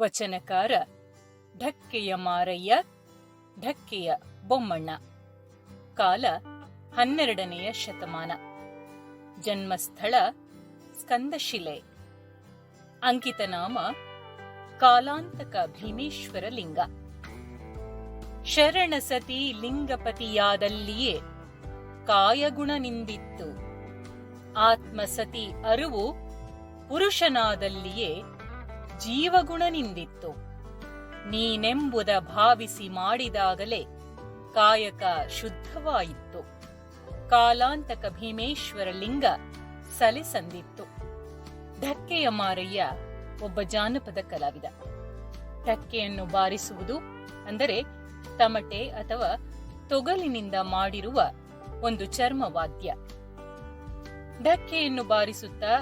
ವಚನಕಾರ, ಢಕ್ಕೆಯ ಮಾರಯ್ಯ, ಢಕ್ಕೆಯ ಬೊಮ್ಮಣ್ಣ. ಕಾಲ, ಹನ್ನೆರಡನೆಯ ಶತಮಾನ. ಜನ್ಮಸ್ಥಳ, ಸ್ಕಂದಶಿಲೆ. ಅಂಕಿತನಾಮ ಕಾಲಾಂತಕ ಭೀಮೇಶ್ವರ ಲಿಂಗ. ಶರಣ ಸತಿ ಲಿಂಗಪತಿಯಾದಲ್ಲಿಯೇ ಕಾಯಗುಣ ನಿಂದಿತ್ತು. ಆತ್ಮಸತಿ ಅರಿವು ಪುರುಷನಾದಲ್ಲಿಯೇ ಜೀವಗುಣ ನಿಂದಿತ್ತು ನೀನೆಂಬುದ ಭಾವಿಸಿ ಮಾಡಿದಾಗಲೇ ಕಾಯಕ ಶುದ್ಧವಾಯಿತು ಕಾಲಾಂತಕ ಭೀಮೇಶ್ವರ ಲಿಂಗ ಸಲಿಸಂದಿತ್ತು. ಧಕ್ಕೆಯ ಮಾರಯ್ಯ ಒಬ್ಬ ಜಾನಪದ ಕಲಾವಿದ. ಧಕ್ಕೆಯನ್ನು ಬಾರಿಸುವುದು ಅಂದರೆ ತಮಟೆ ಅಥವಾ ತೊಗಲಿನಿಂದ ಮಾಡಿರುವ ಒಂದು ಚರ್ಮವಾದ್ಯ. ಧಕ್ಕೆಯನ್ನು ಬಾರಿಸುತ್ತಾ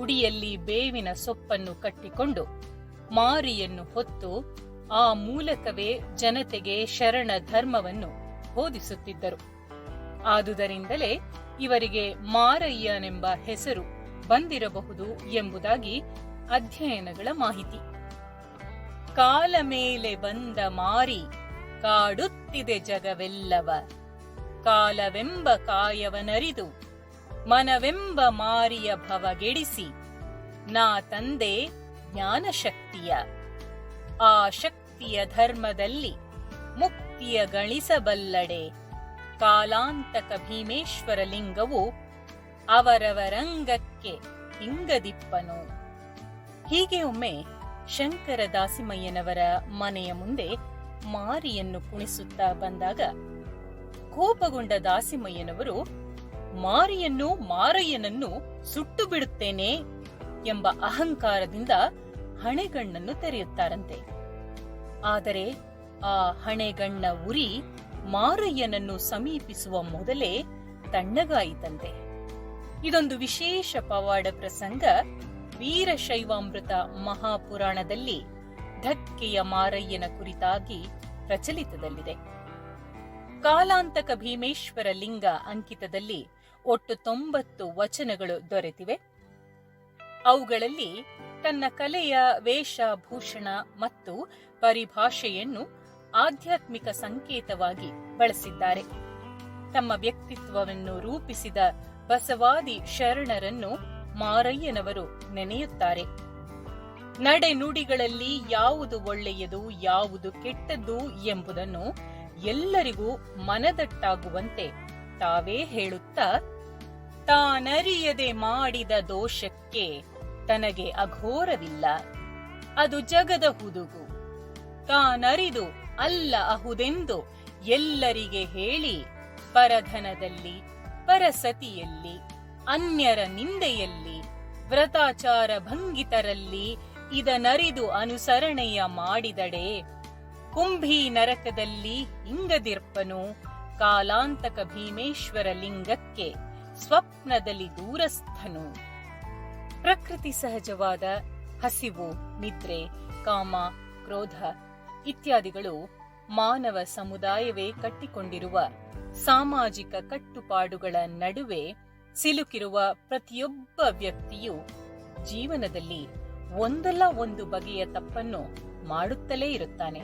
ಉಡಿಯಲ್ಲಿ ಬೇವಿನ ಸೊಪ್ಪನ್ನು ಕಟ್ಟಿಕೊಂಡು ಮಾರಿಯನ್ನು ಹೊತ್ತು ಆ ಮೂಲಕವೇ ಜನತೆಗೆ ಶರಣ ಧರ್ಮವನ್ನು ಬೋಧಿಸುತ್ತಿದ್ದರು. ಆದುದರಿಂದಲೇ ಇವರಿಗೆ ಮಾರಯ್ಯನೆಂಬ ಹೆಸರು ಬಂದಿರಬಹುದು ಎಂಬುದಾಗಿ ಅಧ್ಯಯನಗಳ ಮಾಹಿತಿ. ಕಾಲ ಮೇಲೆ ಬಂದ ಮಾರಿ ಕಾಡುತ್ತಿದೆ ಜಗವೆಲ್ಲವ. ಕಾಲವೆಂಬ ಕಾಯವನರಿದು ಮನವೆಂಬ ಮಾರಿಯ ಭವಗೆಡಿಸಿ, ನಾ ತಂದೆ ಜ್ಞಾನಶಕ್ತಿಯ. ಆ ಶಕ್ತಿಯ ಧರ್ಮದಲ್ಲಿ ಮುಕ್ತಿಯ ಗಳಿಸಬಲ್ಲಡೆ. ಕಾಲಾಂತಕ ಭೀಮೇಶ್ವರ ಲಿಂಗವು ಅವರವರಂಗಕ್ಕೆ ಹಿಂಗದಿಪ್ಪನು ಹೀಗೆ ಒಮ್ಮೆ ಶಂಕರ ದಾಸಿಮಯ್ಯನವರ ಮನೆಯ ಮುಂದೆ ಮಾರಿಯನ್ನು ಕುಣಿಸುತ್ತಾ ಬಂದಾಗ, ಕೋಪಗೊಂಡ ದಾಸಿಮಯ್ಯನವರು ಮಾರಿಯನ್ನು ಮಾರಯ್ಯನನ್ನು ಸುಟ್ಟು ಬಿಡುತ್ತೇನೆ ಎಂಬ ಅಹಂಕಾರದಿಂದ ಹಣೆಗಣ್ಣನ್ನು ತೆರೆಯುತ್ತಾರಂತೆ. ಆದರೆ ಆ ಹಣೆಗಣ್ಣ ಉರಿ ಮಾರಯ್ಯನನ್ನು ಸಮೀಪಿಸುವ ಮೊದಲೇ ತಣ್ಣಗಾಯಿತಂತೆ. ಇದೊಂದು ವಿಶೇಷ ಪವಾಡ ಪ್ರಸಂಗ ವೀರಶೈವಾಮೃತ ಮಹಾಪುರಾಣದಲ್ಲಿ ಧಕ್ಕೆಯ ಮಾರಯ್ಯನ ಕುರಿತಾಗಿ ಪ್ರಚಲಿತದಲ್ಲಿದೆ. ಕಾಲಾಂತಕ ಭೀಮೇಶ್ವರ ಲಿಂಗ ಅಂಕಿತದಲ್ಲಿ ಒಟ್ಟು ತೊಂಬತ್ತು ವಚನಗಳು ದೊರೆತಿವೆ. ಅವುಗಳಲ್ಲಿ ತನ್ನ ಕಲೆಯ ವೇಷಭೂಷಣ ಮತ್ತು ಪರಿಭಾಷೆಯನ್ನು ಆಧ್ಯಾತ್ಮಿಕ ಸಂಕೇತವಾಗಿ ಬಳಸಿದ್ದಾರೆ. ತಮ್ಮ ವ್ಯಕ್ತಿತ್ವವನ್ನು ರೂಪಿಸಿದ ಬಸವಾದಿ ಶರಣರನ್ನು ಮಾರಯ್ಯನವರು ನೆನೆಯುತ್ತಾರೆ. ನಡೆನುಡಿಗಳಲ್ಲಿ ಯಾವುದು ಒಳ್ಳೆಯದು, ಯಾವುದು ಕೆಟ್ಟದ್ದು ಎಂಬುದನ್ನು ಎಲ್ಲರಿಗೂ ಮನದಟ್ಟಾಗುವಂತೆ ತಾವೇ ಹೇಳುತ್ತಾ ತಾನರಿಯದೆ ಮಾಡಿದ ದೋಷಕ್ಕೆ ತನಗೆ ಅಘೋರವಿಲ್ಲ. ಅದು ಜಗದ ಹುದುಗು. ತಾನರಿದು ಅಲ್ಲ ಅಹುದೆಂದು ಎಲ್ಲರಿಗೆ ಹೇಳಿ ಪರಧನದಲ್ಲಿ, ಪರಸತಿಯಲ್ಲಿ, ಅನ್ಯರ ನಿಂದೆಯಲ್ಲಿ, ವ್ರತಾಚಾರ ಭಂಗಿತರಲ್ಲಿ ಇದನರಿದು ಅನುಸರಣೆಯ ಮಾಡಿದಡೆ. ಕುಂಭಿ ನರಕದಲ್ಲಿ ಇಂಗದಿರ್ಪನು ಕಾಲಾಂತಕ ಭೀಮೇಶ್ವರ ಲಿಂಗಕ್ಕೆ. ಸ್ವಪ್ನದಲ್ಲಿ ದೂರಸ್ಥನು. ಪ್ರಕೃತಿ ಸಹಜವಾದ ಹಸಿವು, ನಿದ್ರೆ, ಕಾಮ, ಕ್ರೋಧ ಇತ್ಯಾದಿಗಳು ಮಾನವ ಸಮುದಾಯವೇ ಕಟ್ಟಿಕೊಂಡಿರುವ ಸಾಮಾಜಿಕ ಕಟ್ಟುಪಾಡುಗಳ ನಡುವೆ ಸಿಲುಕಿರುವ ಪ್ರತಿಯೊಬ್ಬ ವ್ಯಕ್ತಿಯು ಜೀವನದಲ್ಲಿ ಒಂದಲ್ಲ ಒಂದು ಬಗೆಯ ತಪ್ಪನ್ನು ಮಾಡುತ್ತಲೇ ಇರುತ್ತಾನೆ.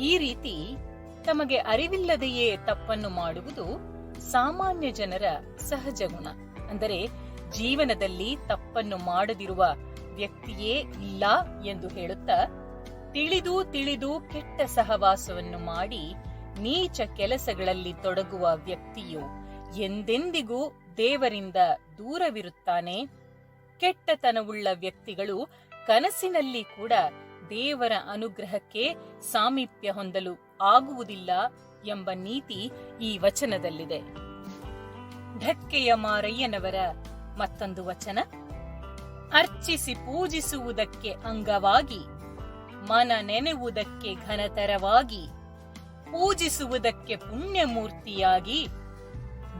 ಈ ರೀತಿ ತಮಗೆ ಅರಿವಿಲ್ಲದೆಯೇ ತಪ್ಪನ್ನು ಮಾಡುವುದು ಸಾಮಾನ್ಯ ಜನರ ಸಹಜ ಗುಣ. ಅಂದರೆ ಜೀವನದಲ್ಲಿ ತಪ್ಪನ್ನು ಮಾಡದಿರುವ ವ್ಯಕ್ತಿಯೇ ಇಲ್ಲ ಎಂದು ಹೇಳುತ್ತಾ ತಿಳಿದು ತಿಳಿದು ಕೆಟ್ಟ ಸಹವಾಸವನ್ನು ಮಾಡಿ ನೀಚ ಕೆಲಸಗಳಲ್ಲಿ ತೊಡಗುವ ವ್ಯಕ್ತಿಯು ಎಂದೆಂದಿಗೂ ದೇವರಿಂದ ದೂರವಿರುತ್ತಾನೆ. ಕೆಟ್ಟತನವುಳ್ಳ ವ್ಯಕ್ತಿಗಳು ಕನಸಿನಲ್ಲಿ ಕೂಡ ದೇವರ ಅನುಗ್ರಹಕ್ಕೆ ಸಾಮೀಪ್ಯ ಹೊಂದಲು ಆಗುವುದಿಲ್ಲ. ಎಂಬ ನೀತಿ ಈ ವಚನದಲ್ಲಿದೆ. ಢಕ್ಕೆಯ ಮಾರಯ್ಯನವರ ಮತ್ತೊಂದು ವಚನ. ಅರ್ಚಿಸಿ ಪೂಜಿಸುವುದಕ್ಕೆ ಅಂಗವಾಗಿ, ಮನ ನೆನೆವುದಕ್ಕೆ ಘನತರವಾಗಿ, ಪೂಜಿಸುವುದಕ್ಕೆ ಪುಣ್ಯಮೂರ್ತಿಯಾಗಿ,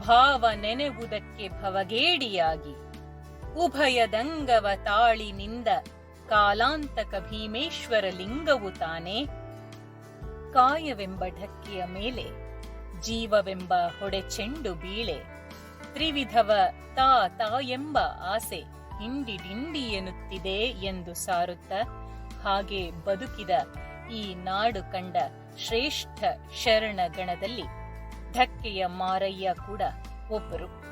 ಭಾವ ನೆನೆವುದಕ್ಕೆ ಭವಗೇಡಿಯಾಗಿ ಉಭಯದಂಗವ ತಾಳಿನಿಂದ ಕಾಲಾಂತಕ ಭೀಮೇಶ್ವರ ಲಿಂಗವು ತಾನೇ ಕಾಯವೆಂಬ ಢಕ್ಕಿಯ ಮೇಲೆ, ಜೀವವೆಂಬ ಹೊಡೆ ಚೆಂಡು ಬೀಳೆ, ತ್ರಿವಿಧವ ತಾ ತಾಯೆಂಬ ಆಸೆ ಹಿಂಡಿ ಡಿಂಡಿ ಎನ್ನುತ್ತಿದೆ ಎಂದು ಸಾರುತ್ತ ಹಾಗೆ ಬದುಕಿದ ಈ ನಾಡು ಕಂಡ ಶ್ರೇಷ್ಠ ಶರಣ ಗಣದಲ್ಲಿ ಧಕ್ಕೆಯ ಮಾರಯ್ಯ ಕೂಡ ಒಬ್ಬರು.